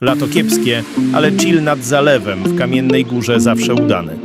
Lato kiepskie, ale chill nad zalewem w Kamiennej Górze zawsze udany.